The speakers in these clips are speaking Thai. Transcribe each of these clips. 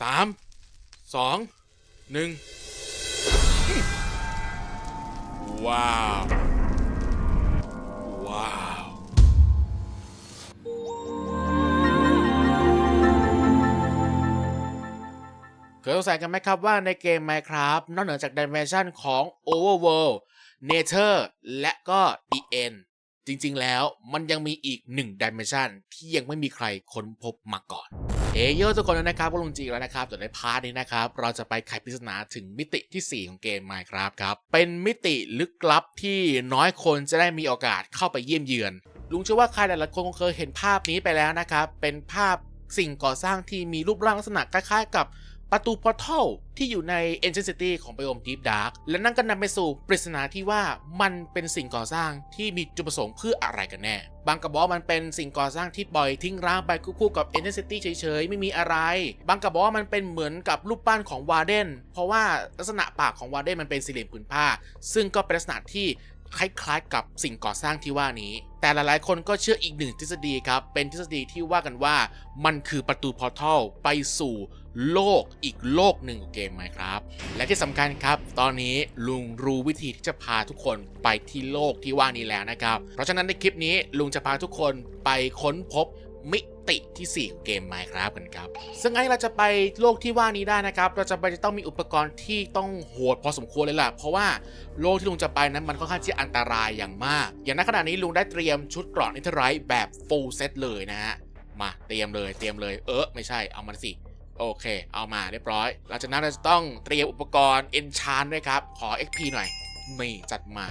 สามสองหนึ่งว้าว ว้าว เคยสงสัยกันไหมครับว่าในเกม Minecraft นอกเหนือจาก Dimension ของ Overworld Nature และก็ The End จริงๆ แล้วมันยังมีอีกหนึ่ง Dimension ที่ยังไม่มีใครค้นพบมาก่อนเอโยทุกคนนะครับก็ลงจริงแล้วนะครับแต่ในพาร์ทนี้นะครับ เราจะไปไขปริศนาถึงมิติที่ 4 ของเกม Minecraft ครับ เป็นมิติลึกลับที่น้อยคนจะได้มีโอกาสเข้าไปเยี่ยมเยือน ลุงเชื่อว่าใครหลายๆคนคงเคยเห็นภาพนี้ไปแล้วนะครับ เป็นภาพสิ่งก่อสร้างที่มีรูปร่างลักษณะคล้ายๆ กับ ประตูพอร์ทัลที่อยู่ใน Ancient City ของไบโอม Deep Dark และนั่นก็นำไปสู่ปริศนาที่ว่ามันเป็นสิ่งก่อสร้างที่มีจุดประสงค์เพื่ออะไรกันแน่ บางกระบอกว่ามันเป็นสิ่งก่อสร้างที่ปล่อยทิ้งร้างไปคู่กับ Ancient City เฉยๆ ไม่มีอะไร บางกระบอกว่ามันเป็นเหมือนกับรูปปั้นของวาเดนเพราะว่าลักษณะปากของวาเดนมันเป็นสี่เหลี่ยมผืนผ้า ซึ่งก็เป็นลักษณะที่คล้ายๆกับสิ่งก่อสร้างที่ว่านี้ แต่หลายๆ คนก็เชื่ออีกหนึ่งทฤษฎีครับ เป็นทฤษฎีที่ว่ากันว่า มันคือประตูพอร์ทัลไปสู่ โลกอีกโลกหนึ่งของเกมไหมครับ และที่สำคัญครับ ตอนนี้ลุงรู้วิธีที่จะพาทุกคนไปที่โลกที่ว่านี้แล้วนะครับ เพราะฉะนั้นในคลิปนี้ลุงจะพาทุกคนไปค้นพบมิติที่4ของเกม Minecraft กันครับ ซึ่งไอ้เราจะไปโลกที่ว่านี้ได้นะครับ เราจะไปจะต้องมีอุปกรณ์ที่ต้องโหดพอสมควรเลยล่ะ เพราะว่าโลกที่ลุงจะไปนั้นมันค่อนข้างที่อันตรายอย่างมาก อย่างณขณะนี้ลุงได้เตรียมชุดเกราะนิทไรแบบ full set เลยนะฮะ มาเตรียมเลยเตรียมเลย เออไม่ใช่เอามันสิ โอเค เอามาเรียบร้อยหลังจากนั้นเราจะต้องเตรียมอุปกรณ์ enchant ด้วยครับ ขอ XP หน่อยนี่จัดมา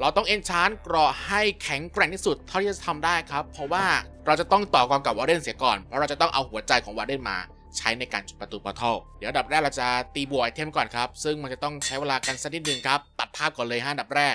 เราต้อง enchant เกราะให้แข็งแกร่งที่สุดเท่าที่จะทำได้ครับ เพราะว่าเราจะต้องต่อกรกับวาเดนเสียก่อน เพราะเราจะต้องเอาหัวใจของวาเดนมาใช้ในการจุดประตูปอร์ทัลเดี๋ยวดับแรกเราจะตีบวกไอเทมก่อนครับ ซึ่งมันจะต้องใช้เวลากันสักนิดนึงครับ ตัดภาพก่อนเลยฮะอันดับแรก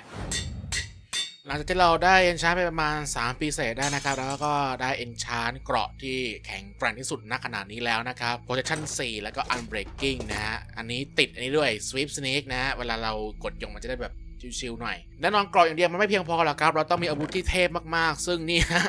หลังจากที่เราได้เอนชานไปประมาณ 3 ปีเศษได้นะครับ แล้วก็ได้เอนชานเกราะที่แข็งแกร่งที่สุดณขนาดนี้แล้วนะครับโ r o t e c t i o n 4 แล้วก็ unbreaking นะฮะ อันนี้ติดอันนี้ด้วย sweep snake นะฮะ เวลาเรากดยงมันจะได้แบบชิวๆหน่อยแน่นอนเกราะอย่างเดียวมันไม่เพียงพอหรอกครับ เราต้องมีอาวุธที่เทพมากๆ ซึ่งนี่ฮะ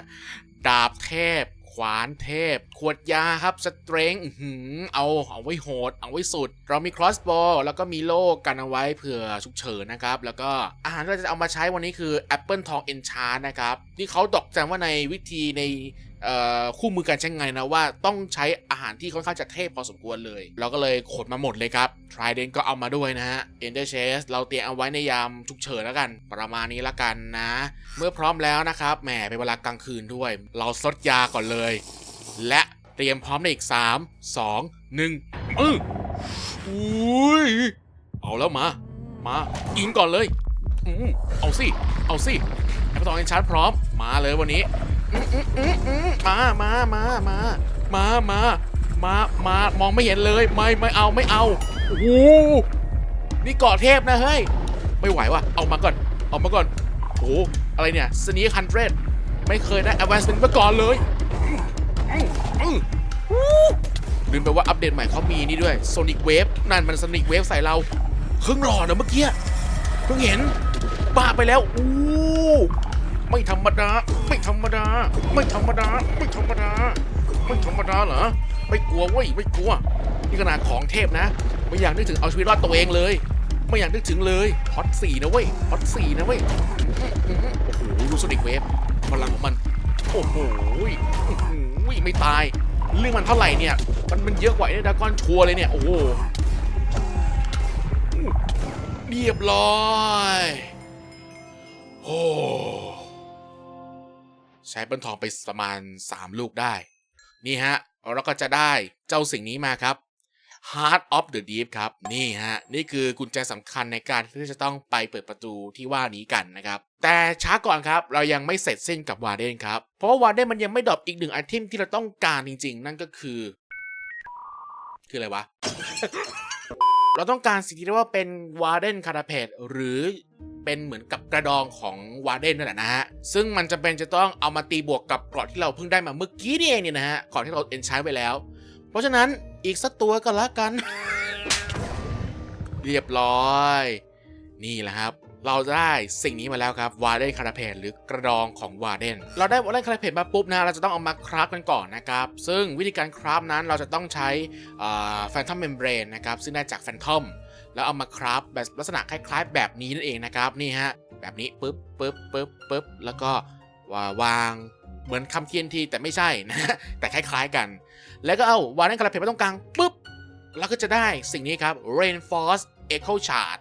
ดาบเทพ ขวานเทพ ขวดยาครับสเตรงหืมเอาเอาไว้โหด เอาไว้สุด เรามีครอสโบว์แล้วก็มีโล่กันเอาไว้เผื่อฉุกเฉินนะครับ แล้วก็อาหารที่เราจะเอามาใช้วันนี้คือแอปเปิลทองเอนชาร์นะครับที่เขาตอกแจงว่าในวิธีใน คู่มือการใช้งานนะว่าต้องใช้อาหารที่ค่อนข้างจะเทพพอสมควรเลย เราก็เลยขนมาหมดเลยครับ Trident ก็เอามาด้วยนะฮะ Ender Chest เราเตรียมเอาไว้ในยามฉุกเฉินแล้วกัน ประมาณนี้ละกันนะ เมื่อพร้อมแล้วนะครับแหมเป็นเวลากลางคืนด้วย เราซดยาก่อนเลย และเตรียมพร้อมในอีก 3 2 1อืออุ้ยเอาแล้วมา มายิงก่อนเลยอืมเอาสิ เอาสิแอปเปิลทองเอนชาร์พร้อมมาเลยวันนี้ มา มา มา มา มา มา มา มามองไม่เห็นเลย ไม่ ไม่เอา ไม่เอา โอ้โหนี่เกาะเทพนะเฮ้ย ไม่ไหวว่ะ เอามาก่อน เอามาก่อน โอ้โหอะไรเนี่ยสนีคันเทรดไม่เคยได้ advancement มาก่อนเลยลืมไปว่าอัปเดตใหม่เขามีนี่ด้วย Sonic Wave นั่นมัน Sonic Wave ใส่เรา ครึ่งหลอดนะเมื่อกี้ เพิ่งเห็นบ้าไปแล้ว อู้ ไม่ธรรมดา ไม่ธรรมดา ไม่ธรรมดา ไม่ธรรมดา ไม่ธรรมดาเหรอ ไม่กลัวเว้ย ไม่กลัว นี่ขนาดของเทพนะ ไม่อยากนึกถึงเอาชีวิตรอดตัวเองเลย ไม่อยากนึกถึงเลยฮอตสี่นะเว้ยฮอตสี่นะเว้ย โอ้โหดูโซนิกเวฟพลังของมัน โอ้โหอื้อหือไม่ตาย เรื่องมันเท่าไหร่เนี่ย มันมันเยอะกว่าไอ้ดากอนชัวร์เลยเนี่ย โอ้โห เรียบร้อย โอ้ ใช้ปิ้ลทองไปประมาณ 3 ลูกได้ นี่ฮะเราก็จะได้เจ้าสิ่งนี้มาครับ Heart of the Deep ครับ นี่ฮะ นี่คือกุญแจสำคัญในการที่จะต้องไปเปิดประตูที่ว่านี้กันนะครับ แต่ช้าก่อนครับ เรายังไม่เสร็จสิ้นกับวาเดนครับ เพราะว่าวาเดนมันยังไม่ดรอปอีกหนึ่งไอเทมที่เราต้องการจริง ๆ นั่นก็คือ คืออะไรวะ เราต้องการสิ่งที่เรียกว่าเป็นวารเดนคาราเพดหรือเป็นเหมือนกับกระดองของวารเดนนั่นแหละนะฮะ ซึ่งมันจะเป็นจะต้องเอามาตีบวกกับกรอดที่เราเพิ่งได้มาเมื่อกี้นี่เองเนี่ยนะฮะกรอดที่เราเอนใช้ไปแล้ว เพราะฉะนั้นอีกสักตัวก็แล้วกัน เรียบร้อย นี่แหละครับ เราได้สิ่งนี้มาแล้วครับวาเดนคาราเพนหรือกระดองของวาเดนเราได้วาเดนคาราเพนมาปุ๊บนะเราจะต้องเอามาคราฟกันก่อนนะครับซึ่งวิธีการคราฟนั้นเราจะต้องใช้แฟนทอมเมมเบรนนะครับซึ่งได้จากแฟนทอมแล้วเอามาคราฟแบบลักษณะคล้ายๆ แบบนี้นั่นเองนะครับนี่ฮะแบบนี้ปุ๊บปุ๊บปุ๊บปุ๊บแล้วก็วางเหมือนคำเทียนทีแต่ไม่ใช่นะแต่คล้ายๆกัน แล้วก็เอาวาเดนคาราเพนมาตรงกลางปุ๊บแล้วก็จะได้สิ่งนี้ครับ Rainforest Echo Shard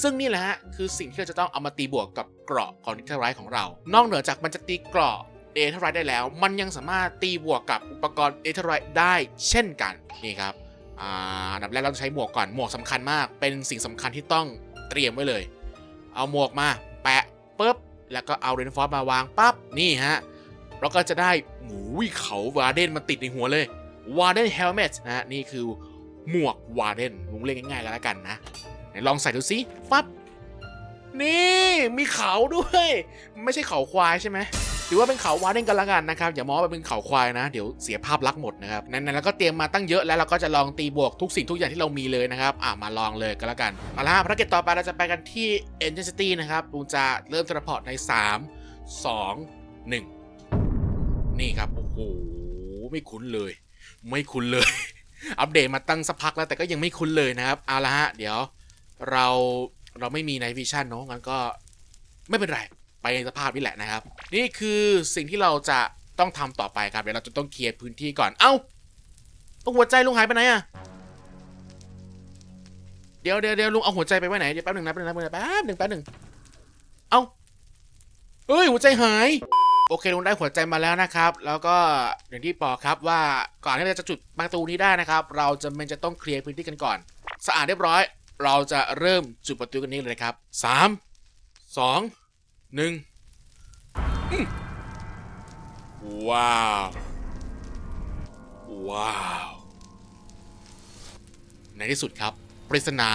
ซึ่งนี่แหละฮะคือสิ่งที่เราจะต้องเอามาตีบวกกับเกราะของนิเทอร์ไรของเรา นอกเหนือจากมันจะตีเกราะเอเทอร์ไรได้แล้ว มันยังสามารถตีบวกกับอุปกรณ์เอเทอร์ไรได้เช่นกันนี่ครับอ่าอันดับแรกเราต้องใช้หมวกก่อนหมวกสำคัญมาก เป็นสิ่งสำคัญที่ต้องเตรียมไว้เลย เอาหมวกมาแปะปุ๊บแล้วก็เอาเรนฟอร์มาวางปั๊บนี่ฮะเราก็จะได้หมูวิเขาวาเดนมาติดในหัวเลยวาเดนเฮลเมตนะฮะนี่คือหมวกวาเดนลุงเรียกง่ายๆแล้วกันนะ ไหนลองใส่ดูสิฟับ นี่มีเขาด้วย ไม่ใช่เขาควายใช่ไหมถือว่าเป็นเขาวาเดนกันละกันนะครับ อย่ามองว่าเป็นเขาควายนะ เดี๋ยวเสียภาพลักษณ์หมดนะครับ นั้นแล้วก็เตรียมมาตั้งเยอะแล้วเราก็จะลองตีบวกทุกสิ่งทุกอย่างที่เรามีเลยนะครับ อะมาลองเลยก็แล้วกันเอาละภารกิจต่อไปเราจะไปกันที่ Engine City นะครับลุงจะเริ่มทรพอร์ตใน 3 2 1 นี่ครับ โอ้โห ไม่คุ้นเลย ไม่คุ้นเลย อัปเดตมาตั้งสักพักแล้วแต่ก็ยังไม่คุ้นเลยนะครับ เอาละฮะ เดี๋ยว เราเราไม่มีในวิชั่นเนาะงั้นก็ไม่เป็นไร ไปในสภาพนี่แหละนะครับ นี่คือสิ่งที่เราจะต้องทำต่อไปครับ เดี๋ยวเราจะต้องเคลียร์พื้นที่ก่อน เอ้าเอาหัวใจลุงหายไปไหนอะเดี๋ยวเดี๋ยวเดี๋ยวลุงเอาหัวใจไปไว้ไหน เดี๋ยวแป๊บหนึ่งนะแป๊บหนึ่งนะแป๊บหนึ่งแป๊บหนึ่งเอ้าเฮ้ยหัวใจหาย โอเคลุงได้หัวใจมาแล้วนะครับ แล้วก็อย่างที่บอกครับว่าก่อนที่เราจะจุดประตูนี้ได้นะครับ เราจะมันจะต้องเคลียร์พื้นที่กันก่อน สะอาดเรียบร้อย เราจะเริ่มจุดประตูกันนี้เลยครับสามสองหนึ่งว้าว ว้าว ในที่สุดครับ ปริศนา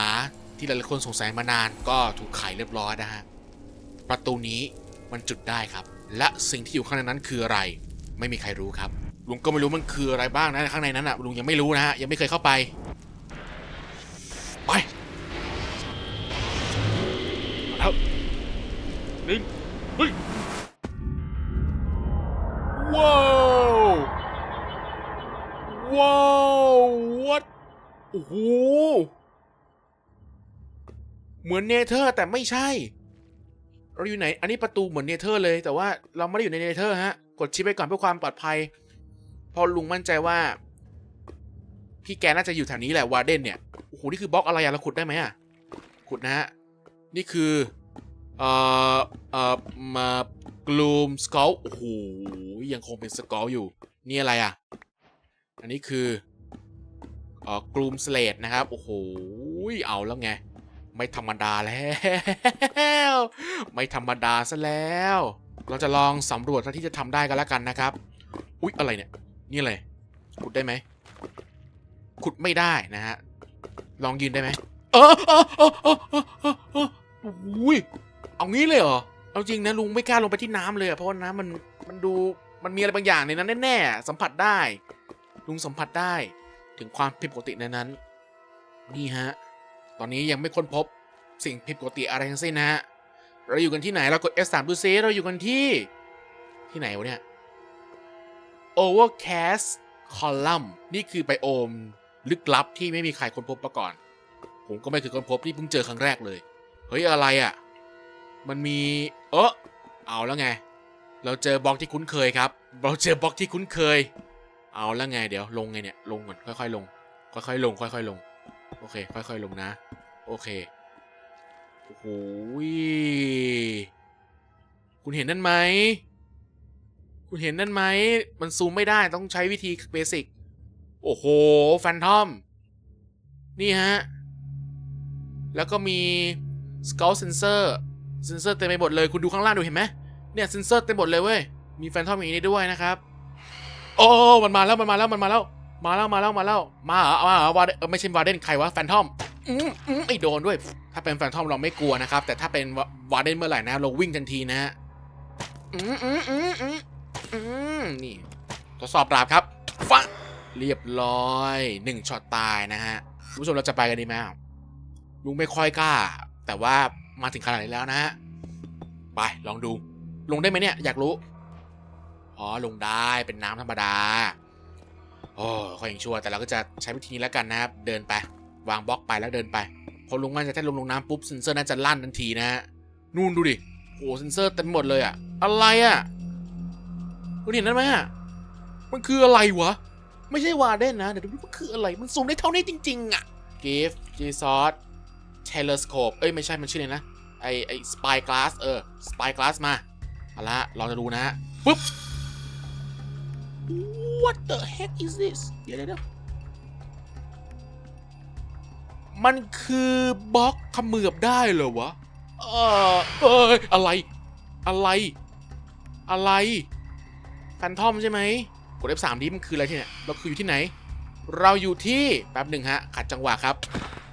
ที่หลายๆคนสงสัยมานานก็ถูกไขเรียบร้อยนะฮะ ประตูนี้มันจุดได้ครับ และสิ่งที่อยู่ข้างในนั้นคืออะไร ไม่มีใครรู้ครับ ลุงก็ไม่รู้มันคืออะไรบ้างนะข้างในนั้นอะลุงยังไม่รู้นะฮะยังไม่เคยเข้าไป หนึ่งเฮ้ยว้าวว้าว what โอ้โหเหมือนเนเธอร์แต่ไม่ใช่ เราอยู่ไหน อันนี้ประตูเหมือนเนเธอร์เลย แต่ว่าเราไม่ได้อยู่ในเนเธอร์ฮะ กดชิปไปก่อนเพื่อความปลอดภัย พอลุงมั่นใจว่า พี่แกน่าจะอยู่แถวนี้แหละวาเดนเนี่ย โอ้โห นี่คือบล็อกอะไรอะเราขุดได้ไหมอะขุดนะฮะ นี่คือ เอ่อเอ่อมากลูมสกอลโอ้โหยังคงเป็นสกอลอยู่ นี่อะไรอะ อันนี้คือเอ่อกลูมสเลดนะครับ โอ้โหเอาแล้วไง ไม่ธรรมดาแล้ว ไม่ธรรมดาซะแล้ว เราจะลองสำรวจเท่าที่จะทำได้กันแล้วกันนะครับ อุ๊ย อะไรเนี่ย นี่อะไรขุดได้ไหมขุดไม่ได้นะฮะ ลองยืนได้ไหมเออเออเออเออเออเออเอออุ้ย เอางี้เลยเหรอ เอาจริงนะลุงไม่กล้าลงไปที่น้ำเลยอะเพราะว่าน้ำมันมันดูมันมีอะไรบางอย่างในนั้นแน่ๆสัมผัสได้ ลุงสัมผัสได้ ถึงความผิดปกติในนั้น นี่ฮะ ตอนนี้ยังไม่ค้นพบสิ่งผิดปกติอะไรทั้งสิ้นนะฮะเราอยู่กันที่ไหนเรากด F3 ดูซิเราอยู่กันที่ ที่ไหนวะเนี่ย Overcast Column นี่คือไบโอมลึกลับที่ไม่มีใครค้นพบมาก่อน ผมก็ไม่เคยค้นพบนี่เพิ่งเจอครั้งแรกเลย เฮ้ยอะไรอะ่ะ มันมี เออเอาแล้วไง เราเจอบล็อกที่คุ้นเคยครับ เราเจอบล็อกที่คุ้นเคย เอาแล้วไง เดี๋ยวลงไงเนี่ย ลงก่อนค่อยๆลง ค่อยๆลง ค่อยๆลง โอเค ค่อยๆลงนะ โอเค โอ้โหยคุณเห็นนั่นไหม คุณเห็นนั่นไหม มันซูมไม่ได้ต้องใช้วิธีเบสิก โอ้โห แฟนทอม นี่ฮะ แล้วก็มี Skull Sensor Sensor เต็มไปหมดเลยคุณดูข้างล่างดูเห็นไหมเนี่ยเซนเซอร์เต็มหมดเลยเว้ยมีแฟนทอมอย่างนี้ด้วยนะครับ โอ้มันมาแล้วมันมาแล้วมันมาแล้ว มาแล้วมาแล้วมาแล้วมาเหรอมาเหรอวาเดนเออไม่ใช่วาเดนใครวะแฟนทอมอืมอืมไอโดนด้วย ถ้าเป็นแฟนทอมเราไม่กลัวนะครับ แต่ถ้าเป็นวาวาเดนเมื่อไหร่นะเราวิ่งทันทีนะฮะอืมอืมอืมอืมอืมนี่ทดสอบดาบครับฟะเรียบร้อยหนึ่งช็อตตายนะฮะคุณผู้ชมเราจะไปกันดีไหมลุงไม่ค่อยกล้า แต่ว่า มาถึงขนาดนี้แล้วนะฮะ ไปลองดู ลงได้ไหมเนี่ย อยากรู้ อ๋อลงได้เป็นน้ำธรรมดา โอ้ค่อยยังชั่วแต่เราก็จะใช้วิธีนี้แล้วกันนะครับ เดินไป วางบล็อกไปแล้วเดินไป พอลงมาจะถ้าลงลงน้ำปุ๊บเซนเซอร์น่าจะลั่นทันทีนะฮะ นู่นดูดิ โอ้เซนเซอร์เต็มหมดเลยอะอะไรอะคุณเห็นนั่นไหมอะมันคืออะไรวะ ไม่ใช่วาเดนนะ เดี๋ยวดูมันคืออะไร มันซูมได้เท่านี้จริง ๆอะกิฟต์จีซอส เทเลสโคปเอ้ยไม่ใช่มันชื่ออะไรนะไอไอสปายกลาสเออสปายกลาสมาเอาละเราจะดูนะฮะปุ๊บ What the heck is this เดี๋ยวเดี๋ยวมันคือบล็อกขมือบได้เหรอวะ เออเอ้ยอะไร อะไร อะไรแฟนทอมใช่ไหมกด F3 ดิมันคืออะไรที่เนี่ยเราคืออยู่ที่ไหน เราอยู่ที่แป๊บหนึ่งฮะ ขัดจังหวะครับ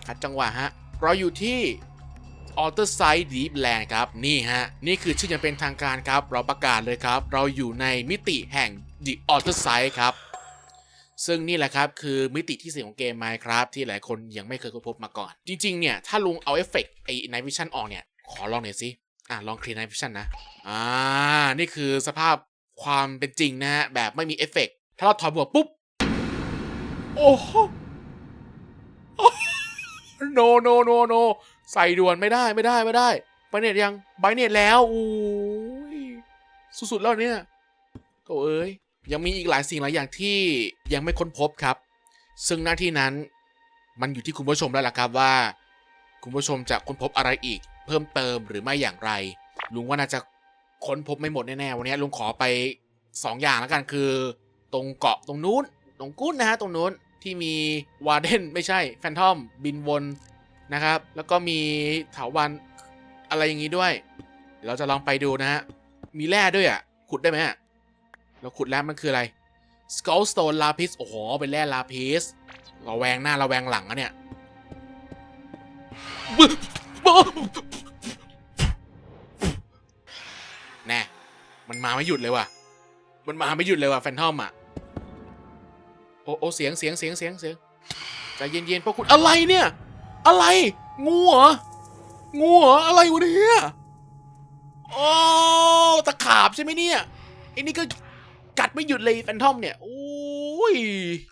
ขัดจังหวะฮะ เราอยู่ที่ Alter Side Deep Land ครับ นี่ฮะ นี่คือชื่ออย่างเป็นทางการครับ เราประกาศเลยครับ เราอยู่ในมิติแห่ง The Alter Side ครับ ซึ่งนี่แหละครับคือมิติที่สี่ของเกม Minecraft ที่หลายคนยังไม่เคยค้นพบมาก่อน จริง ๆ เนี่ย ถ้าลุงเอาเอฟเฟกต์ไอ้ Night Vision ออกเนี่ย ขอลองหน่อยสิ อะ ลองคลีน Night Vision นะ อ่า นี่คือสภาพความเป็นจริงนะฮะ แบบไม่มีเอฟเฟกต์ถ้าเราถอดหมวกปุ๊บ โอ้โห no no no no ใส่ด่วนไม่ได้ไม่ได้ไม่ได้ไปเน็ตยังไปเน็ตแล้วอู้ยสุดๆแล้วเนี่ยโถเอ้ยยังมีอีกหลายสิ่งหลายอย่างที่ยังไม่ค้นพบครับ ซึ่งหน้าที่นั้นมันอยู่ที่คุณผู้ชมแล้วล่ะครับว่า คุณผู้ชมจะค้นพบอะไรอีก เพิ่มเติมหรือไม่อย่างไร ลุงว่าน่าจะค้นพบไม่หมดแน่ๆวันนี้ลุงขอไปสองอย่างแล้วกันคือ ตรงเกาะตรงนู้นตรงกุ้นนะฮะตรงนู้น ที่มีวาเดนไม่ใช่แฟนทอมบินวนนะครับ แล้วก็มีเถาวันอะไรอย่างนี้ด้วย เดี๋ยวเราจะลองไปดูนะฮะ มีแร่ด้วยอะ ขุดได้ไหมอะเราขุดแล้วมันคืออะไร Skullstone Lapis โอ้โห เป็นแร่ Lapis เราแวงหน้าเราแวงหลังอะเนี่ยแน่มันมาไม่หยุดเลยว่ะ มันมาไม่หยุดเลยว่ะแฟนทอมอะ โอ้โอเสียงเสียงเสียงเสียงเสียงใจเย็นๆพวกคุณอะไรเนี่ย อะไร งูเหรองูเหรออะไรวะเนี่ยโอ้ตะขาบใช่ไหมเนี่ยไอ้นี่ก็กัดไม่หยุดเลยแฟนทอมเนี่ยโอ้ย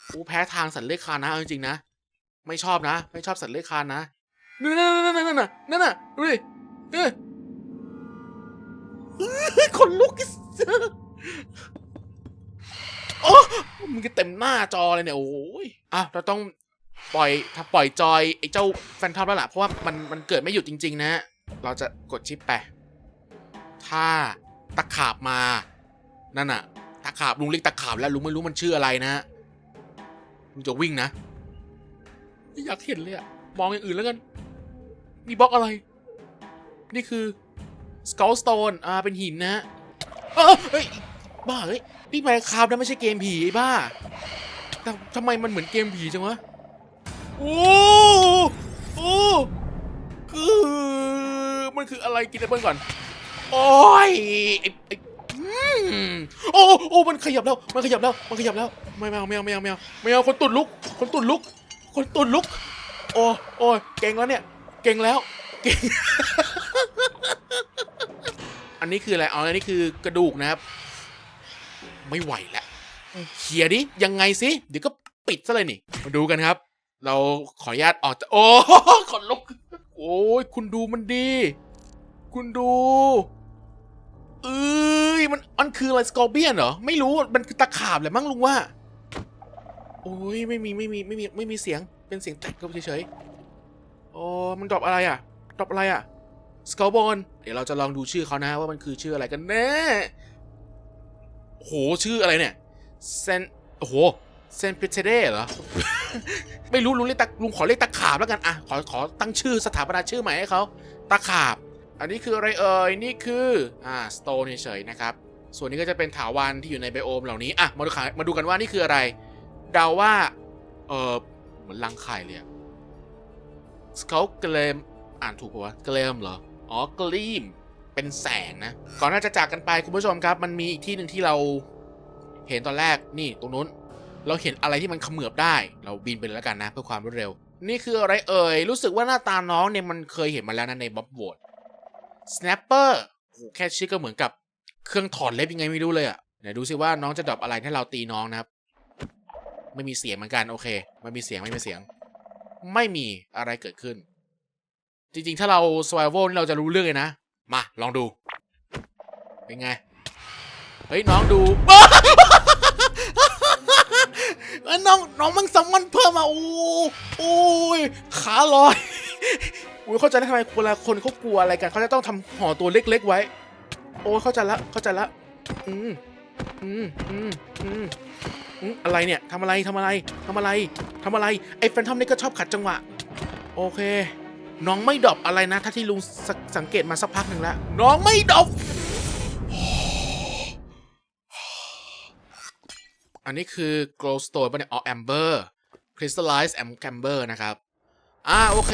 โอ้แพ้ทางสัตว์เลื้อยคลานนะจริงๆนะ ไม่ชอบนะ ไม่ชอบสัตว์เลื้อยคลานนะนั่นนั่นนั่นนั่นน่ะนั่นน่ะดูดิเอ้ยเฮ้ยขนลุก โอ้มันก็เต็มหน้าจอเลยเนี่ยโอ้ยอะเราต้องปล่อยถ้าปล่อยจอยไอ้เจ้าแฟนทอมแล้วล่ะเพราะว่ามันมันเกิดไม่หยุดจริง ๆ นะ เราจะกดชิปไป ถ้าตะขาบมา นั่นน่ะตะขาบลุงเรียกตะขาบแล้วลุงไม่รู้มันชื่ออะไรนะลุงจะวิ่งนะไม่อยากเห็นเลยอะมองอย่างอื่นแล้วกันนี่บล็อกอะไร นี่คือ Skullstone อ่าเป็นหินนะเออเฮ้ยบ้าเฮ้ย นี่ไมคราฟนะไม่ใช่เกมผีไอ้บ้าแต่ทำไมมันเหมือนเกมผีจังวะ โอ้โอ้คือมันคืออะไรกินแอปเปิลก่อน โอ้ยไอ้ไอ้โอ้โอ้มันขยับแล้ว มันขยับแล้ว มันขยับแล้ว ไม่ไม่เอาไม่เอาไม่เอาไม่เอาไม่เอาคนตุ่นลุก คนตุ่นลุก คนตุ่นลุก โอ้โอ้เก่งแล้วเนี่ย เก่งแล้ว เก่ง อันนี้คืออะไร อ๋อ อันนี้คือกระดูกนะครับ ไม่ไหวแล้วเคลียร์ดิยังไงสิเดี๋ยวก็ปิดซะเลยนี่ มาดูกันครับ เราขออนุญาตออกจากโอ้ขนลุกโอ้ยคุณดูมันดี คุณดูเอ้ยมันมันคืออะไรสกอร์เบียนเหรอ ไม่รู้มันคือตะขาบแหละมั้งลุงว่า โอ้ยไม่มีไม่มีไม่มีไม่มีเสียงเป็นเสียงแตกก็เฉยๆโอ้มันดรอปอะไรอะดรอปอะไรอะสกอร์บอลเดี๋ยวเราจะลองดูชื่อเขานะว่ามันคือชื่ออะไรกันแน่ โหชื่ออะไรเนี่ยเซนโอ้โหเซนพิเทเดเหรอ ไม่รู้ลุงเรียกตะลุงขอเรียกตะขาบแล้วกันอะขอขอตั้งชื่อสถาปนาชื่อใหม่ให้เขาตะขาบ อันนี้คืออะไรเอ่ยนี่คืออ่าสโตนเฉยๆนะครับ ส่วนนี้ก็จะเป็นถาวันที่อยู่ในไบโอมเหล่านี้อะมาดูกันมาดูกันว่านี่คืออะไร เดาว่าเออเหมือนรังไข่เลยอะสเกลเกลมอ่านถูกปะวะเกลมเหรออ๋อกลีม เป็นแสงนะ ก่อนที่จะจากกันไปคุณผู้ชมครับ มันมีอีกที่หนึ่งที่เราเห็นตอนแรกนี่ตรงนู้น เราเห็นอะไรที่มันเขมือบได้ เราบินไปเลยแล้วกันนะ เพื่อความรวดเร็ว นี่คืออะไรเอ่ย รู้สึกว่าหน้าตาน้องเนี่ยมันเคยเห็นมาแล้วนะในบ๊อบโหวต snapper โอ้โหแค่ชื่อก็เหมือนกับเครื่องถอดเล็บยังไงไม่รู้เลยอะไหนดูซิว่าน้องจะดรอปอะไรถ้าเราตีน้องนะครับ ไม่มีเสียงเหมือนกันโอเค ไม่มีเสียงไม่มีเสียง ไม่มีอะไรเกิดขึ้น จริงๆ ถ้าเรา survival นี่เราจะรู้เรื่องเลยนะ มา ลองดู เป็นไง เฮ้ย น้องดูเอ้ยน้องน้องมันสมันเพิ่มมาโอ้โอ้ยขาลอยอุ้ยเข้าใจแล้วทำไมเวลาคนเขากลัวอะไรกันเขาจะต้องทำห่อตัวเล็กๆไว้ โอ้เข้าใจละเข้าใจละอืมอืมอืมอืมอืมอะไรเนี่ยทำอะไรทำอะไรทำอะไรทำอะไร ไอ้แฟนทอมนี่ก็ชอบขัดจังหวะ โอเค น้องไม่ดรอปอะไรนะ ถ้าที่ลุงสสังเกตมาสักพักหนึ่งแล้ว น้องไม่ดรอปอันนี้คือ glowstone ป่ะเนี่ยอ๋อ amber crystallize am amber นะครับ อ่า โอเค